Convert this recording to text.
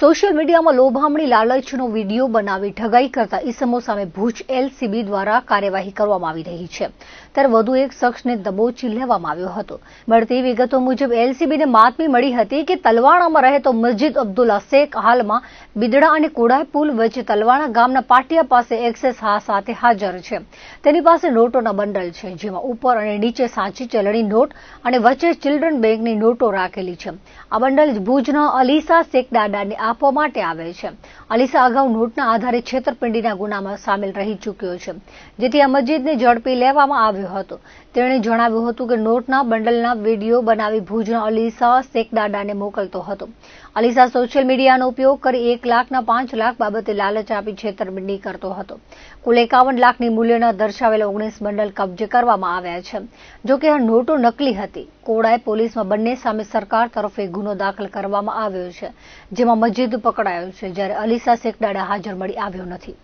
Social મીડિયામાં લોભામણી લાલચનો video બનાવી ઠગાઈ કરતા ઇસમો સામે ભુજ એલસીબી દ્વારા કાર્યવાહી કરવામાં આવી રહી છે. ત્યારે વધુ એક શખ્સને દબોચી લેવામાં આવ્યો હતો. મળતી વિગતો મુજબ એલસીબીને માતમી મળી હતી કે તલવાણામાં રહેતો મસ્જિદ અબ્દુલ્લા શેખ હાલમાં બિદડા અને કોડાય પુલ વચ્ચે તલવાણા ગામના પાટિયા પાસે એક્સેસ હા સાથે હાજર છે. તેની પાસે નોટોના બંડલ છે, જેમાં ઉપર અને નીચે સાચી ચલણી નોટ અને વચ્ચે ચિલ્ડ્રન બેંકની નોટો રાખેલી છે. આ બંડલ ભુજના અલીસા શેખ દાદાને આપવા માટે આવે છે. અલીસા અગાઉ નોટના આધારે છેતરપિંડીના ગુનામાં સામેલ રહી ચૂક્યો છે. જેથી આ મસ્જિદને ઝડપી લેવામાં આવ્યો હતો. તેણે જણાવ્યું હતું કે નોટના બંડલના વીડિયો બનાવી ભુજના અલીસા શેખદાડાને મોકલતો હતો. અલીસા સોશિયલ મીડિયાનો ઉપયોગ કરી એક લાખના પાંચ લાખ બાબતે લાલચ આપી છેતરપિંડી કરતો હતો. કુલ એકાવન લાખની મૂલ્યના દર્શાવેલા ઓગણીસ બંડલ કબજે કરવામાં આવ્યા છે. જોકે આ નોટો નકલી હતી. કોડાય પોલીસમાં બંને સામે સરકાર તરફે ગુનો દાખલ કરવામાં આવ્યો છે, જેમાં મસ્જિદ પકડાયો છે જ્યારે અલીસા શેખડાડા હાજર મળી આવ્યો નથી.